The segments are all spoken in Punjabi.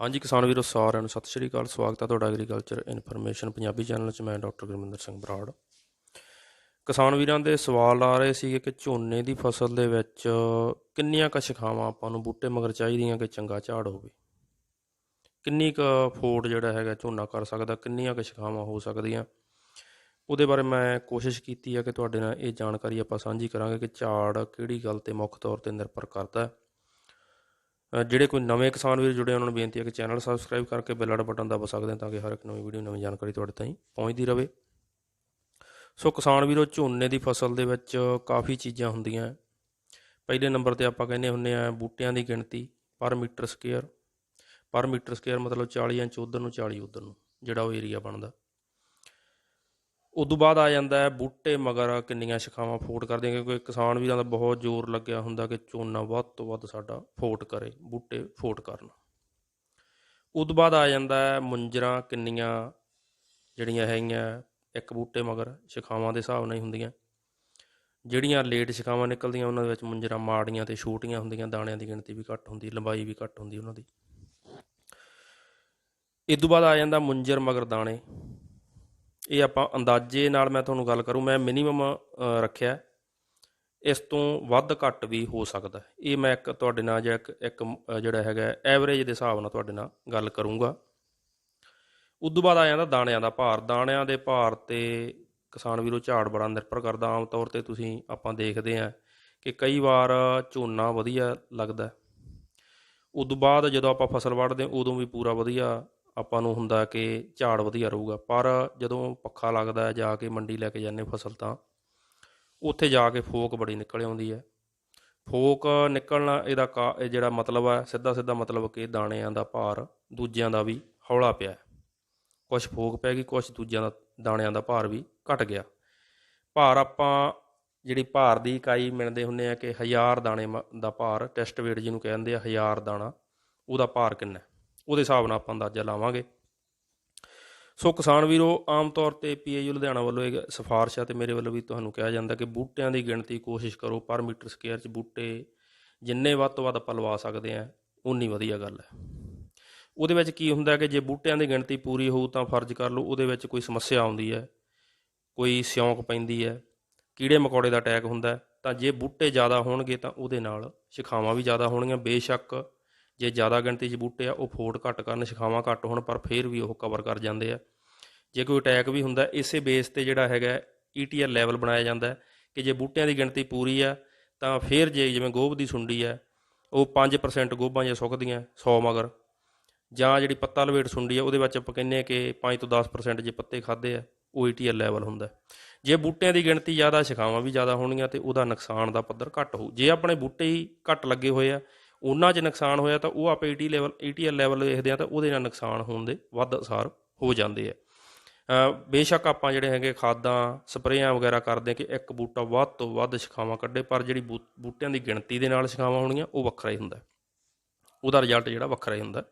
ਹਾਂਜੀ, ਕਿਸਾਨ ਵੀਰੋ, ਸਾਰਿਆਂ ਨੂੰ ਸਤਿ ਸ਼੍ਰੀ ਅਕਾਲ। ਸਵਾਗਤ ਹੈ ਤੁਹਾਡਾ ਐਗਰੀਕਲਚਰ ਇਨਫੋਰਮੇਸ਼ਨ ਪੰਜਾਬੀ ਚੈਨਲ 'ਚ। ਮੈਂ ਡਾਕਟਰ ਗੁਰਮਿੰਦਰ ਸਿੰਘ ਬਰਾੜ। ਕਿਸਾਨ ਵੀਰਾਂ ਦੇ ਸਵਾਲ ਆ ਰਹੇ ਸੀਗੇ ਕਿ ਝੋਨੇ ਦੀ ਫਸਲ ਦੇ ਵਿੱਚ ਕਿੰਨੀਆਂ ਕੁ ਸ਼ਖਾਵਾਂ ਆਪਾਂ ਨੂੰ ਬੂਟੇ ਮਗਰ ਚਾਹੀਦੀਆਂ ਕਿ ਚੰਗਾ ਝਾੜ ਹੋਵੇ? ਕਿੰਨੀ ਕੁ ਫੋਟ ਜਿਹੜਾ ਹੈਗਾ ਝੋਨਾ ਕਰ ਸਕਦਾ, ਕਿੰਨੀਆਂ ਕੁ ਸ਼ਖਾਵਾਂ ਹੋ ਸਕਦੀਆਂ? ਉਹਦੇ ਬਾਰੇ ਮੈਂ ਕੋਸ਼ਿਸ਼ ਕੀਤੀ ਹੈ ਕਿ ਤੁਹਾਡੇ ਨਾਲ ਇਹ ਜਾਣਕਾਰੀ ਆਪਾਂ ਸਾਂਝੀ ਕਰਾਂਗੇ ਕਿ ਝਾੜ ਕਿਹੜੀ ਗੱਲ ਤੇ ਮੁੱਖ ਤੌਰ ਤੇ ਨਿਰਭਰ ਕਰਦਾ ਹੈ। ਜਿਹੜੇ ਕੋਈ ਨਵੇਂ ਕਿਸਾਨ ਵੀਰ ਜੁੜੇ ਉਹਨਾਂ ਨੂੰ ਬੇਨਤੀ ਹੈ ਕਿ ਚੈਨਲ ਸਬਸਕ੍ਰਾਈਬ ਕਰਕੇ ਬੈਲ ਵਾਲਾ ਬਟਨ ਦਬਾ ਸਕਦੇ ਹੋ ਤਾਂ ਕਿ ਹਰ ਇੱਕ ਨਵੀਂ ਵੀਡੀਓ ਨਵੀਂ ਜਾਣਕਾਰੀ ਤੁਹਾਡੇ ਤਾਈਂ ਪਹੁੰਚਦੀ ਰਹੇ ਸੋ ਕਿਸਾਨ ਵੀਰੋ, ਝੋਨੇ ਦੀ ਫਸਲ ਦੇ ਵਿੱਚ ਕਾਫੀ ਚੀਜ਼ਾਂ ਹੁੰਦੀਆਂ। ਪਹਿਲੇ ਨੰਬਰ ਤੇ ਆਪਾਂ ਕਹਿੰਦੇ ਹੁੰਨੇ ਆ ਬੂਟਿਆਂ ਦੀ ਗਿਣਤੀ per metre square. Per metre square ਮਤਲਬ 40 ਇੰਚ ਉਧਰ ਨੂੰ 40 ਉਧਰ ਨੂੰ ਜਿਹੜਾ ਉਹ ਏਰੀਆ ਬਣਦਾ। ਉਦੋਂ ਬਾਅਦ ਆ ਜਾਂਦਾ ਹੈ, ਬੂਟੇ ਮਗਰ ਕਿੰਨੀਆਂ ਸ਼ਾਖਾਵਾਂ ਫੋਟ ਕਰਦੇ ਕਿਉਂਕਿ ਕਿਸਾਨ ਵੀਰਾਂ ਦਾ ਬਹੁਤ ਜ਼ੋਰ ਲੱਗਿਆ ਹੁੰਦਾ ਕਿ ਝੋਨਾ ਵੱਧ ਤੋਂ ਵੱਧ ਸਾਡਾ ਫੋਟ ਕਰੇ, ਬੂਟੇ ਫੋਟ ਕਰਨ। ਉਦੋਂ ਬਾਅਦ ਆ ਜਾਂਦਾ ਹੈ, ਮੁੰਜਰਾਂ ਕਿੰਨੀਆਂ ਜਿਹੜੀਆਂ ਹੈਗੀਆਂ, ਇੱਕ ਬੂਟੇ ਮਗਰ ਸ਼ਾਖਾਵਾਂ ਦੇ ਹਿਸਾਬ ਨਾਲ ਹੀ ਹੁੰਦੀਆਂ। ਜਿਹੜੀਆਂ ਲੇਟ ਸ਼ਾਖਾਵਾਂ ਨਿਕਲਦੀਆਂ, ਉਹਨਾਂ ਦੇ ਵਿੱਚ ਮੁੰਜਰਾਂ ਮਾੜੀਆਂ ਤੇ ਛੋਟੀਆਂ ਹੁੰਦੀਆਂ, ਦਾਣਿਆਂ ਦੀ ਗਿਣਤੀ ਵੀ ਘੱਟ ਹੁੰਦੀ, ਲੰਬਾਈ ਵੀ ਘੱਟ ਹੁੰਦੀ ਉਹਨਾਂ ਦੀ। ਇਸ ਤੋਂ ਬਾਅਦ ਆ ਜਾਂਦਾ ਮੁੰਜਰ ਮਗਰ ਦਾਣੇ। ਇਹ ਆਪਾਂ ਅੰਦਾਜ਼ੇ ਨਾਲ ਮੈਂ ਤੁਹਾਨੂੰ ਗੱਲ ਕਰੂੰ, ਮੈਂ ਮਿਨੀਮਮ ਰੱਖਿਆ ਇਸ ਤੋਂ ਵੱਧ ਘੱਟ ਵੀ ਹੋ ਸਕਦਾ ਇਹ ਮੈਂ ਇੱਕ ਤੁਹਾਡੇ ਨਾਲ ਜਿਹੜਾ ਇੱਕ ਜਿਹੜਾ ਹੈਗਾ ਐਵਰੇਜ ਦੇ ਹਿਸਾਬ ਨਾਲ ਤੁਹਾਡੇ ਨਾਲ ਗੱਲ ਕਰੂੰਗਾ। ਉਦੋਂ ਬਾਅਦ ਆ ਜਾਂਦਾ ਦਾਣਿਆਂ ਦਾ ਭਾਰ। ਦਾਣਿਆਂ ਦੇ ਭਾਰ ਤੇ ਕਿਸਾਨ ਵੀਰੋ ਝਾੜ ਬੜਾ ਨਿਰਭਰ ਕਰਦਾ। ਆਮ ਤੌਰ ਤੇ ਤੁਸੀਂ ਆਪਾਂ ਦੇਖਦੇ ਆ ਕਿ ਕਈ ਵਾਰ ਝੋਨਾ ਵਧੀਆ ਲੱਗਦਾ ਹੈ। ਉਦੋਂ ਬਾਅਦ ਜਦੋਂ ਆਪਾਂ ਫਸਲ ਵੱਢਦੇ ਉਦੋਂ ਵੀ ਪੂਰਾ ਵਧੀਆ ਆਪਾਂ ਨੂੰ ਹੁੰਦਾ ਕਿ ਝਾੜ ਵਧੀਆ ਰਹੂਗਾ, ਪਰ ਜਦੋਂ ਪੱਖਾ ਲੱਗਦਾ ਜਾ ਕੇ ਮੰਡੀ ਲੈ ਕੇ ਜਾਂਦੇ ਫਸਲ ਤਾਂ, ਉੱਥੇ ਜਾ ਕੇ ਫੋਕ ਬੜੀ ਨਿਕਲ ਆਉਂਦੀ ਹੈ ਫੋਕ ਨਿਕਲਣਾ, ਇਹਦਾ ਕਾ, ਇਹ ਜਿਹੜਾ ਮਤਲਬ ਹੈ ਸਿੱਧਾ ਸਿੱਧਾ ਮਤਲਬ ਕਿ ਦਾਣਿਆਂ ਦਾ ਭਾਰ, ਦੂਜਿਆਂ ਦਾ ਵੀ ਹੌਲਾ ਪਿਆ ਹੈ। ਕੁਝ ਫੋਕ ਪੈ ਗਈ ਕੁਝ ਦੂਜਿਆਂ ਦਾ, ਦਾਣਿਆਂ ਦਾ ਭਾਰ ਵੀ ਘਟ ਗਿਆ ਭਾਰ ਆਪਾਂ, ਜਿਹੜੀ ਭਾਰ ਦੀ ਇਕਾਈ ਮਿਲਦੇ ਹੁੰਨੇ ਆ ਕਿ 1000 ਦਾਣੇ ਮ- ਦਾ ਭਾਰ, ਟੈਸਟ weight ਜਿਹਨੂੰ ਕਹਿੰਦੇ ਆ 1000 ਦਾਣਾ, ਉਹਦਾ ਭਾਰ ਕਿੰਨਾ ਹੈ? ਉਹਦੇ ਹਿਸਾਬ ਨਾਲ ਆਪਾਂ ਅੰਦਾਜ਼ਾ ਲਾਵਾਂਗੇ। ਸੋ ਕਿਸਾਨ ਵੀਰੋ, ਆਮ ਤੌਰ ਤੇ ਪੀਏਯੂ ਲੁਧਿਆਣਾ ਵੱਲੋਂ ਇਹ ਸਿਫਾਰਿਸ਼ ਹੈ ਤੇ ਮੇਰੇ ਵੱਲੋਂ ਵੀ ਤੁਹਾਨੂੰ ਕਿਹਾ ਜਾਂਦਾ ਕਿ ਬੂਟਿਆਂ ਦੀ ਗਿਣਤੀ ਕੋਸ਼ਿਸ਼ ਕਰੋ, ਪਰ ਮੀਟਰ ਸਕੁਅਰ 'ਚ ਬੂਟੇ ਜਿੰਨੇ ਵੱਧ ਤੋਂ ਵੱਧ ਆਪਾਂ ਲਵਾ ਸਕਦੇ ਆ ਉਨੀ ਵਧੀਆ ਗੱਲ ਹੈ। ਉਹਦੇ ਵਿੱਚ ਕੀ ਹੁੰਦਾ ਕਿ ਜੇ ਬੂਟਿਆਂ ਦੀ ਗਿਣਤੀ ਪੂਰੀ ਹੋਊ ਤਾਂ ਫਰਜ਼ ਕਰ ਲਓ ਉਹਦੇ ਵਿੱਚ ਕੋਈ ਸਮੱਸਿਆ ਆਉਂਦੀ ਹੈ, ਕੋਈ ਸਿਉਂਕ ਪੈਂਦੀ ਹੈ, ਕੀੜੇ ਮਕੌੜੇ ਦਾ ਅਟੈਕ ਹੁੰਦਾ ਤਾਂ ਜੇ ਬੂਟੇ ਜ਼ਿਆਦਾ ਹੋਣਗੇ ਤਾਂ ਉਹਦੇ ਨਾਲ ਸ਼ਿਖਾਵਾਂ ਵੀ ਜ਼ਿਆਦਾ ਹੋਣਗੀਆਂ, ਬੇਸ਼ੱਕ ਜੇ ਜ਼ਿਆਦਾ ਗਿਣਤੀ 'ਚ ਬੂਟੇ ਆ, ਉਹ ਫੋਟ ਘੱਟ ਕਰਨ, ਸ਼ਿਖਾਵਾਂ ਘੱਟ ਹੋਣ, ਪਰ ਫਿਰ ਵੀ ਉਹ ਕਵਰ ਕਰ ਜਾਂਦੇ ਆ। ਜੇ ਕੋਈ ਅਟੈਕ ਵੀ ਹੁੰਦਾ, ਇਸੇ ਬੇਸ ਤੇ ਜਿਹੜਾ ਹੈਗਾ ਈਟੀਐਲ ਲੈਵਲ ਬਣਾਇਆ ਜਾਂਦਾ ਕਿ ਜੇ ਬੂਟਿਆਂ ਦੀ ਗਿਣਤੀ ਪੂਰੀ ਆ, ਤਾਂ ਫਿਰ ਜੇ ਜਿਵੇਂ ਗੋਭ ਦੀ ਸੁੰਡੀ ਹੈ ਉਹ 5% ਗੋਭਾਂ ਜੇ ਸੁੱਕਦੀਆਂ 100 ਮਗਰ। ਜਾਂ ਜਿਹੜੀ ਪੱਤਾ ਲਵੇਟ ਸੁੰਡੀ ਆ, ਉਹਦੇ ਵਿੱਚ ਆਪਾਂ ਕਹਿੰਦੇ ਆ ਕਿ 5 ਤੋਂ 10% ਜੇ ਪੱਤੇ ਖਾਦੇ ਆ, ਉਹ ਈਟੀਐਲ ਲੈਵਲ ਹੁੰਦਾ ਜੇ ਬੂਟਿਆਂ ਦੀ ਗਿਣਤੀ ਜ਼ਿਆਦਾ, ਸ਼ਿਖਾਵਾਂ ਵੀ ਜ਼ਿਆਦਾ ਹੋਣਗੀਆਂ, ਤੇ ਉਹਦਾ ਨੁਕਸਾਨ ਦਾ ਪੱਧਰ ਘੱਟ ਹੋਊ। ਜੇ ਆਪਣੇ ਬੂਟੇ ਹੀ ਘੱਟ ਲੱਗੇ ਹੋਏ ਆ ਉਹਨਾਂ 'ਚ ਨੁਕਸਾਨ ਹੋਇਆ ਤਾਂ ਉਹ ਆਪਾਂ ਈਟੀ ਲੈਵਲ ਈਟੀਐਲ ਲੈਵਲ ਦੇਖਦੇ ਆ ਤਾਂ ਉਹਦੇ ਨਾਲ ਨੁਕਸਾਨ ਹੋਣ ਦੇ ਵੱਧ ਅਸਾਰ ਹੋ ਜਾਂਦੇ ਆ। ਬੇਸ਼ੱਕ ਆਪਾਂ ਜਿਹੜੇ ਹੈਗੇ ਖਾਦਾਂ, ਸਪਰੇਆਂ ਵਗੈਰਾ ਕਰਦੇ ਆ ਕਿ ਇੱਕ ਬੂਟਾ ਵੱਧ ਤੋਂ ਵੱਧ ਸ਼ਿਖਾਵਾਂ ਕੱਢੇ, ਪਰ ਜਿਹੜੀ ਬੂ- ਬੂਟਿਆਂ ਦੀ ਗਿਣਤੀ ਦੇ ਨਾਲ ਸ਼ਿਖਾਵਾਂ ਹੋਣੀਆਂ ਉਹ ਵੱਖਰਾ ਹੀ ਹੁੰਦਾ। ਉਹਦਾ ਰਿਜ਼ਲਟ ਜਿਹੜਾ ਵੱਖਰਾ ਹੀ ਹੁੰਦਾ।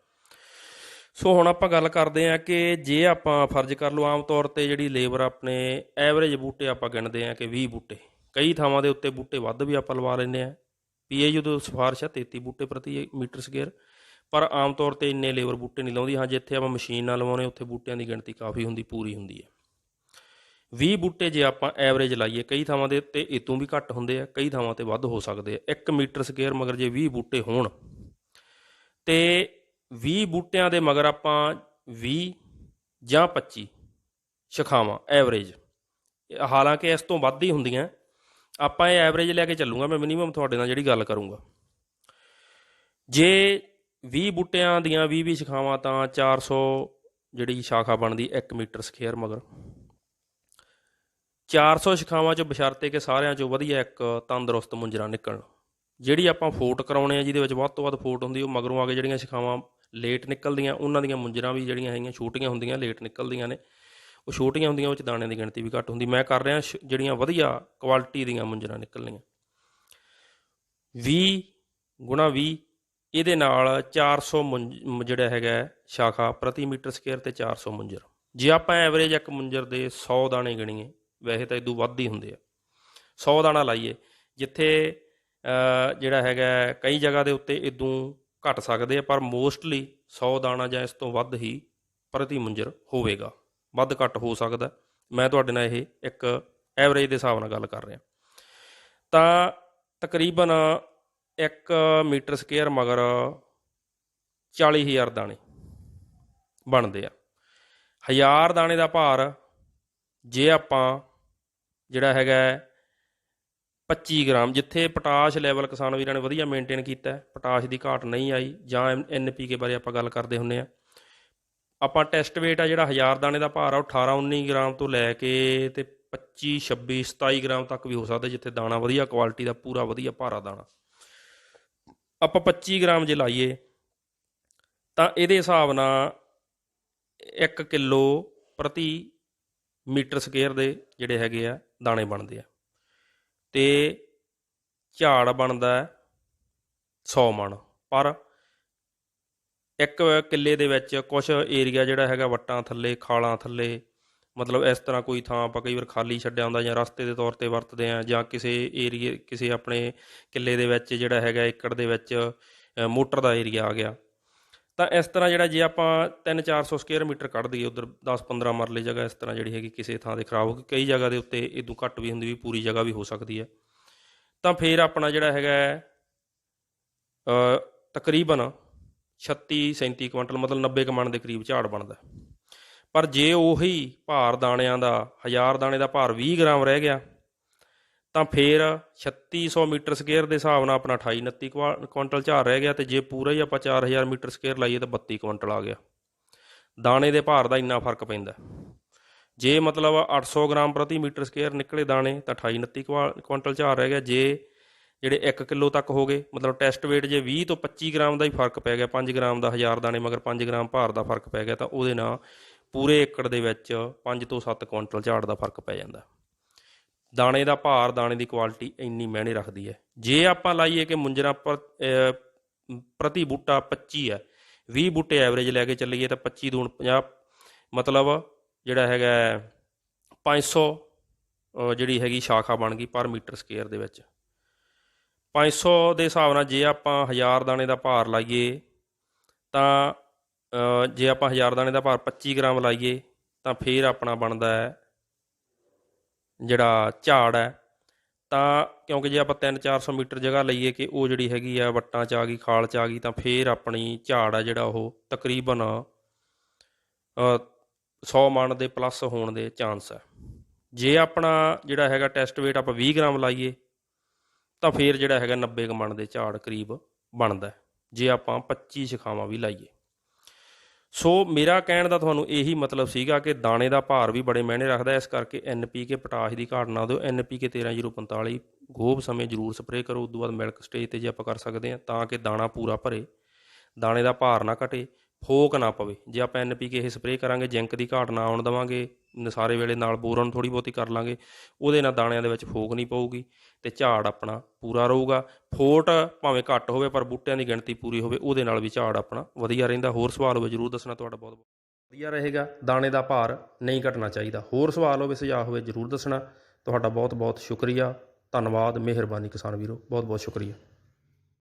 ਸੋ ਹੁਣ ਆਪਾਂ ਗੱਲ ਕਰਦੇ ਹਾਂ ਕਿ ਜੇ ਆਪਾਂ ਫਰਜ਼ ਕਰ ਲਓ, ਆਮ ਤੌਰ ਤੇ ਜਿਹੜੀ ਲੇਬਰ ਆਪਣੇ ਐਵਰੇਜ ਬੂਟੇ ਆਪਾਂ ਗਿਣਦੇ ਹਾਂ ਕਿ 20 ਬੂਟੇ। ਕਈ ਥਾਵਾਂ ਦੇ ਉੱਤੇ ਬੂਟੇ ਵੱਧ ਵੀ ਆਪਾਂ ਲਵਾ ਲੈਂਦੇ ਆ। ਪੀਏਯੂ ਤੋਂ ਸਿਫਾਰਿਸ਼ ਹੈ 33 ਬੂਟੇ ਪ੍ਰਤੀ ਮੀਟਰ ਸਕੁਅਰ। ਪਰ ਆਮ ਤੌਰ ਤੇ ਇੰਨੇ ਲੇਬਰ ਬੂਟੇ ਨਹੀਂ ਲਾਉਂਦੀ। ਹਾਂ, ਜਿੱਥੇ ਆਪਾਂ ਮਸ਼ੀਨ ਨਾਲ ਲਵਾਉਣੇ, ਉੱਥੇ ਬੂਟਿਆਂ ਦੀ ਗਿਣਤੀ ਕਾਫੀ ਹੁੰਦੀ, ਪੂਰੀ ਹੁੰਦੀ ਹੈ। 20 ਬੂਟੇ ਜੇ ਆਪਾਂ ਐਵਰੇਜ ਲਾਈਏ, ਕਈ ਥਾਵਾਂ ਦੇ ਉੱਤੇ ਇਤੋਂ ਵੀ ਘੱਟ ਹੁੰਦੇ ਆ, ਕਈ ਥਾਵਾਂ ਤੇ ਵੱਧ ਹੋ ਸਕਦੇ ਆ। 1 ਮੀਟਰ ਸਕੁਅਰ ਮਗਰ ਜੇ 20 ਬੂਟੇ ਹੋਣ, ਤੇ 20 ਬੂਟਿਆਂ ਦੇ ਮਗਰ ਆਪਾਂ 20 ਜਾਂ 25 ਸ਼ਖਾਵਾਂ, ਐਵਰੇਜ। ਹਾਲਾਂਕਿ ਇਸ ਤੋਂ ਵੱਧ ਹੀ ਹੁੰਦੀਆਂ। ਆਪਾਂ ਇਹ ਐਵਰੇਜ ਲੈ ਕੇ ਚੱਲੂਗਾ, ਮੈਂ ਮਿਨੀਮਮ ਤੁਹਾਡੇ ਨਾਲ ਜਿਹੜੀ ਗੱਲ ਕਰੂੰਗਾ। ਜੇ 20 ਬੂਟਿਆਂ ਦੀਆਂ 20 20 ਸ਼ਖਾਵਾਂ, ਤਾਂ 400 ਜਿਹੜੀ ਸ਼ਾਖਾ ਬਣਦੀ 1 ਮੀਟਰ ਸਕੁਅਰ ਮਗਰ। 400 ਸ਼ਖਾਵਾਂ ਚੋਂ ਬਸ਼ਰਤੇ ਕਿ ਸਾਰਿਆਂ ਚੋਂ ਵਧੀਆ ਇੱਕ ਤੰਦਰੁਸਤ ਮੁੰਜਰਾ ਨਿਕਲਣ। ਜਿਹੜੀ ਆਪਾਂ ਫੋਟ ਕਰਾਉਣੇ ਆ, ਜਿਹਦੇ ਵਿੱਚ ਵੱਧ ਤੋਂ ਵੱਧ ਫੋਟ ਹੁੰਦੀ, ਉਹ ਮਗਰੋਂ ਆ ਕੇ ਜਿਹੜੀਆਂ ਸ਼ਿਖਾਵਾਂ ਲੇਟ ਨਿਕਲਦੀਆਂ, ਉਹਨਾਂ ਦੀਆਂ ਮੁੰਜਰਾਂ ਵੀ ਜਿਹੜੀਆਂ ਹੈਗੀਆਂ, ਛੋਟੀਆਂ ਹੁੰਦੀਆਂ, ਲੇਟ ਨਿਕਲਦੀਆਂ ਨੇ। ਉਹ ਛੋਟੀਆਂ ਹੁੰਦੀਆਂ ਉਹ ਚ ਦਾਣਿਆਂ ਦੀ ਗਿਣਤੀ ਵੀ ਘੱਟ ਹੁੰਦੀ। ਮੈਂ ਕਰ ਰਿਹਾ ਸ਼- ਜਿਹੜੀਆਂ ਵਧੀਆ ਕੁਆਲਿਟੀ ਦੀਆਂ ਮੁੰਜਰਾਂ ਨਿਕਲਣੀਆਂ। 20 ਗੁਣਾ 20 ਇਹਦੇ ਨਾਲ 400 ਮੁੰਜ ਜਿਹੜਾ ਹੈਗਾ ਸ਼ਾਖਾ ਪ੍ਰਤੀ ਮੀਟਰ ਸਕੁਅਰ ਤੇ 400 ਮੁੰਜਰ। ਜੇ ਆਪਾਂ ਐਵਰੇਜ ਇੱਕ ਮੁੰਜਰ ਦੇ 100 ਦਾਣੇ ਗਣੀਏ, ਵੈਸੇ ਤਾਂ ਇਦੋਂ ਵੱਧ ਹੀ ਹੁੰਦੇ ਆ। 100 ਦਾਣਾ ਲਾਈਏ, ਜਿੱਥੇ ਜਿਹੜਾ ਹੈਗਾ ਕਈ ਜਗ੍ਹਾ ਦੇ ਉੱਤੇ ਇਦੋਂ ਘਟ ਸਕਦੇ ਆ, ਪਰ ਮੋਸਟਲੀ 100 ਦਾਣਾ ਜਾਂ ਇਸ ਤੋਂ ਵੱਧ ਹੀ ਪ੍ਰਤੀ ਮੁੰਜਰ ਹੋਵੇਗਾ। ਵੱਧ ਘੱਟ ਹੋ ਸਕਦਾ ਮੈਂ ਤੁਹਾਡੇ ਨਾਲ ਇਹ ਇੱਕ ਐਵਰੇਜ ਦੇ ਹਿਸਾਬ ਨਾਲ ਗੱਲ ਕਰ ਰਿਹਾ। ਤਾਂ ਤਕਰੀਬਨ 1 ਮੀਟਰ ਸਕੁਅਰ ਮਗਰ 40000 ਦਾਣੇ ਬਣਦੇ ਆ। ਹਜ਼ਾਰ ਦਾਣੇ ਦਾ ਭਾਰ ਜੇ ਆਪਾਂ ਜਿਹੜਾ ਹੈਗਾ ਹੈ 25 ਗ੍ਰਾਮ, ਜਿੱਥੇ ਪੋਟਾਸ਼ ਲੈਵਲ ਕਿਸਾਨ ਵੀਰਾਂ ਨੇ ਵਧੀਆ ਮੇਨਟੇਨ ਕੀਤਾ ਪੋਟਾਸ਼ ਦੀ ਘਾਟ ਨਹੀਂ ਆਈ ਜਾਂ ਐਨਪੀਕੇ ਬਾਰੇ ਆਪਾਂ ਗੱਲ ਕਰਦੇ ਹੁੰਨੇ ਆ ਆਪਾਂ ਟੈਸਟ weight ਆ ਜਿਹੜਾ 1000 ਦਾਣੇ ਦਾ ਭਾਰ ਆ, ਉਹ 18 19 ਗ੍ਰਾਮ ਤੋਂ ਲੈ ਕੇ ਤੇ 25 26 27 ਗ੍ਰਾਮ ਤੱਕ ਵੀ ਹੋ ਸਕਦਾ ਜਿੱਥੇ ਦਾਣਾ ਵਧੀਆ ਕੁਆਲਿਟੀ ਦਾ, ਪੂਰਾ ਵਧੀਆ ਭਾਰਾ ਦਾਣਾ। ਆਪਾਂ 25 ਗ੍ਰਾਮ ਜੇ ਲਾਈਏ, ਤਾਂ ਇਹਦੇ ਹਿਸਾਬ ਨਾਲ 1 ਕਿਲੋ ਪ੍ਰਤੀ ਮੀਟਰ ਸਕੁਅਰ ਦੇ ਜਿਹੜੇ ਹੈਗੇ ਆ, ਦਾਣੇ ਬਣਦੇ ਆ। ਤੇ ਝਾੜ ਬਣਦਾ ਹੈ 100 ਮਣ, ਪਰ ਇੱਕ ਕਿੱਲੇ ਦੇ ਵਿੱਚ ਕੁਝ ਏਰੀਆ ਜਿਹੜਾ ਹੈਗਾ ਵੱਟਾਂ ਥੱਲੇ, ਖਾਲਾਂ ਥੱਲੇ, ਮਤਲਬ ਇਸ ਤਰ੍ਹਾਂ ਕੋਈ ਥਾਂ ਆਪਾਂ ਕਈ ਵਾਰ ਖਾਲੀ ਛੱਡਿਆ ਹੁੰਦਾ ਜਾਂ ਰਸਤੇ ਦੇ ਤੌਰ ਤੇ ਵਰਤਦੇ ਆ ਜਾਂ ਕਿਸੇ ਏਰੀਏ ਕਿਸੇ ਆਪਣੇ ਕਿੱਲੇ ਦੇ ਵਿੱਚ ਜਿਹੜਾ ਹੈਗਾ ਏਕੜ ਦੇ ਵਿੱਚ ਮੋਟਰ ਦਾ ਏਰੀਆ ਆ ਗਿਆ। ਤਾਂ ਇਸ ਤਰ੍ਹਾਂ ਜਿਹੜਾ ਜੇ ਆਪਾਂ 3-400 ਸਕੁਅਰ ਮੀਟਰ ਕੱਢ ਦਈਏ ਉਧਰ 10-15 ਮਰਲੇ ਜਗ੍ਹਾ ਇਸ ਤਰ੍ਹਾਂ ਜਿਹੜੀ ਹੈਗੀ ਕਿਸੇ ਥਾਂ ਤੇ ਖਰਾਬ ਹੋ ਗਈ ਕਈ ਜਗ੍ਹਾ ਦੇ ਉੱਤੇ ਇਦੋਂ ਘੱਟ ਵੀ ਹੁੰਦੀ ਵੀ ਪੂਰੀ ਜਗ੍ਹਾ ਵੀ ਹੋ ਸਕਦੀ ਹੈ। ਤਾਂ ਫਿਰ ਆਪਣਾ ਜਿਹੜਾ ਹੈਗਾ ਤਕਰੀਬਨ 36 37 ਕੁਇੰਟਲ, ਮਤਲਬ 90 ਕਮਣ ਦੇ ਕਰੀਬ ਝਾੜ ਬਣਦਾ। ਪਰ ਜੇ ਉਹੀ ਭਾਰ ਦਾਣਿਆਂ ਦਾ, ਹਜ਼ਾਰ ਦਾਣੇ ਦਾ ਭਾਰ 20 ਗ੍ਰਾਮ ਰਹਿ ਗਿਆ, ਤਾਂ ਫੇਰ 3600 ਮੀਟਰ ਸਕੁਅਰ ਦੇ ਹਿਸਾਬ ਨਾਲ ਆਪਣਾ 28 29 ਕੁਇੰਟਲ ਝਾੜ ਰਹਿ ਗਿਆ ਤੇ ਜੇ ਪੂਰਾ ਹੀ ਆਪਾਂ 4000 ਮੀਟਰ ਸਕੁਅਰ ਲਾਈਏ ਤਾਂ 32 ਕੁਇੰਟਲ ਆ ਗਿਆ। ਦਾਣੇ ਦੇ ਭਾਰ ਦਾ ਇੰਨਾ ਫ਼ਰਕ ਪੈਂਦਾ। ਜੇ ਮਤਲਬ 800 ਗ੍ਰਾਮ ਪ੍ਰਤੀ ਮੀਟਰ ਸਕੁਅਰ ਨਿਕਲੇ ਦਾਣੇ, ਤਾਂ 28 29 ਕੁਇੰਟਲ ਝਾੜ ਰਹਿ ਗਿਆ। ਜੇ ਜਿਹੜੇ 1 ਕਿਲੋ ਤੱਕ ਹੋ ਗਏ, ਮਤਲਬ ਟੈਸਟ weight ਜੇ 20 ਤੋਂ 25 ਗ੍ਰਾਮ ਦਾ ਹੀ ਫ਼ਰਕ ਪੈ ਗਿਆ 5 ਗ੍ਰਾਮ ਦਾ 1000 ਦਾਣੇ ਮਗਰ 5 ਗ੍ਰਾਮ ਭਾਰ ਦਾ ਫ਼ਰਕ ਪੈ ਗਿਆ, ਤਾਂ ਉਹਦੇ ਨਾਲ ਪੂਰੇ ਏਕੜ ਦੇ ਵਿੱਚ 5 ਤੋਂ 7 ਕੁਇੰਟਲ ਝਾੜ ਦਾ ਫ਼ਰਕ ਪੈ ਜਾਂਦਾ। ਦਾਣੇ ਦਾ ਭਾਰ, ਦਾਣੇ ਦੀ ਕੁਆਲਿਟੀ ਇੰਨੀ ਮਾਇਨੇ ਰੱਖਦੀ ਹੈ। ਜੇ ਆਪਾਂ ਲਾਈਏ ਕਿ ਮੁੰਜਰਾ ਪਰ ਪ੍ਰਤੀ ਬੂਟਾ 25 ਹੈ 20 ਬੂਟੇ ਐਵਰੇਜ ਲੈ ਕੇ ਚੱਲੀਏ ਤਾਂ 25 ਦੂਣ 50 ਮਤਲਬ ਜਿਹੜਾ ਹੈਗਾ ਹੈ 500 ਜਿਹੜੀ ਹੈਗੀ ਸ਼ਾਖਾ ਬਣ ਗਈ ਪਰ ਮੀਟਰ ਸਕੁਅਰ ਦੇ ਵਿੱਚ। 500 ਦੇ ਹਿਸਾਬ ਨਾਲ ਜੇ ਆਪਾਂ 1000 ਦਾਣੇ ਦਾ ਭਾਰ ਲਾਈਏ ਤਾਂ ਜੇ ਆਪਾਂ 1000 ਦਾਣੇ ਦਾ ਭਾਰ 25 ਗ੍ਰਾਮ ਲਾਈਏ ਤਾਂ ਫਿਰ ਆਪਣਾ ਬਣਦਾ ਹੈ ਜਿਹੜਾ ਝਾੜ ਹੈ। ਤਾਂ ਕਿਉਂਕਿ ਜੇ ਆਪਾਂ 3-400 ਮੀਟਰ ਜਗ੍ਹਾ ਲਈਏ ਕਿ ਉਹ ਜਿਹੜੀ ਹੈਗੀ ਆ ਵੱਟਾਂ 'ਚ ਆ ਗਈ ਖਾਲ 'ਚ ਆ ਗਈ ਤਾਂ ਫਿਰ ਆਪਣੀ ਝਾੜ ਆ ਜਿਹੜਾ ਉਹ ਤਕਰੀਬਨ ਅ, 100 ਮਣ ਦੇ ਪਲੱਸ ਹੋਣ ਦੇ ਚਾਂਸ ਹੈ। ਜੇ ਆਪਣਾ ਜਿਹੜਾ ਹੈਗਾ ਟੈਸਟ weight ਆਪਾਂ 20 ਗ੍ਰਾਮ ਲਾਈਏ ਤਾਂ ਫਿਰ ਜਿਹੜਾ ਹੈਗਾ 90 ਕੁ ਮਣ ਦੇ ਝਾੜ ਕਰੀਬ ਬਣਦਾ ਜੇ ਆਪਾਂ 25 ਸ਼ਿਖਾਵਾਂ ਵੀ ਲਾਈਏ। ਸੋ ਮੇਰਾ ਕਹਿਣ ਦਾ ਤੁਹਾਨੂੰ ਇਹੀ ਮਤਲਬ ਸੀਗਾ ਕਿ ਦਾਣੇ ਦਾ ਭਾਰ ਵੀ ਬੜੇ ਮਾਇਨੇ ਰੱਖਦਾ ਇਸ ਕਰਕੇ ਐਨਪੀਕੇ ਪੋਟਾਸ਼ ਦੀ ਘਾਟ ਨਾ ਦਿਓ। ਐਨਪੀਕੇ 13045 ਗੋਭ ਸਮੇਂ ਜ਼ਰੂਰ ਸਪਰੇਅ ਕਰੋ। ਉਦੋਂ ਬਾਅਦ ਮਿਲਕ ਸਟੇਜ ਤੇ ਜੇ ਆਪਾਂ ਕਰ ਸਕਦੇ ਹਾਂ ਤਾਂ ਕਿ ਦਾਣਾ ਪੂਰਾ ਭਰੇ। ਦਾਣੇ ਦਾ ਭਾਰ ਨਾ ਘਟੇ। ਫੋਕ ਨਾ ਪਵੇ। ਜੇ ਆਪਾਂ ਐਨਪੀਕੇ ਇਹ ਸਪਰੇਅ ਕਰਾਂਗੇ, ਜਿੰਕ ਦੀ ਘਾਟ ਨਾ ਆਉਣ ਦੇਵਾਂਗੇ, ਨਸਾਰੇ ਵੇਲੇ ਨਾਲ ਬੋਰਨ ਥੋੜੀ ਬਹੁਤੀ ਕਰ ਲਾਂਗੇ, ਉਹਦੇ ਨਾਲ ਦਾਣਿਆਂ ਦੇ ਵਿੱਚ ਫੋਕ ਨਹੀਂ ਪਊਗੀ ਤੇ ਝਾੜ ਆਪਣਾ ਪੂਰਾ ਰਹੂਗਾ। ਫੋਟ ਭਾਵੇਂ ਘੱਟ ਹੋਵੇ, ਪਰ ਬੂਟਿਆਂ ਦੀ ਗਿਣਤੀ ਪੂਰੀ ਹੋਵੇ, ਉਹਦੇ ਨਾਲ ਵੀ ਝਾੜ ਆਪਣਾ ਵਧੀਆ ਰਹਿੰਦਾ। ਹੋਰ ਸਵਾਲ ਹੋਵੇ ਜਰੂਰ ਦੱਸਣਾ ਤੁਹਾਡਾ ਬਹੁਤ ਬਹੁਤ। ਵਧੀਆ ਰਹੇਗਾ, ਦਾਣੇ ਦਾ ਭਾਰ ਨਹੀਂ ਘਟਣਾ ਚਾਹੀਦਾ। ਹੋਰ ਸਵਾਲ ਹੋਵੇ, ਸੁਝਾਅ ਹੋਵੇ ਜਰੂਰ ਦੱਸਣਾ। ਤੁਹਾਡਾ ਬਹੁਤ ਬਹੁਤ ਸ਼ੁਕਰੀਆ। ਧੰਨਵਾਦ, ਮਿਹਰਬਾਨੀ ਕਿਸਾਨ ਵੀਰੋ। ਬਹੁਤ ਬਹੁਤ ਸ਼ੁਕਰੀਆ।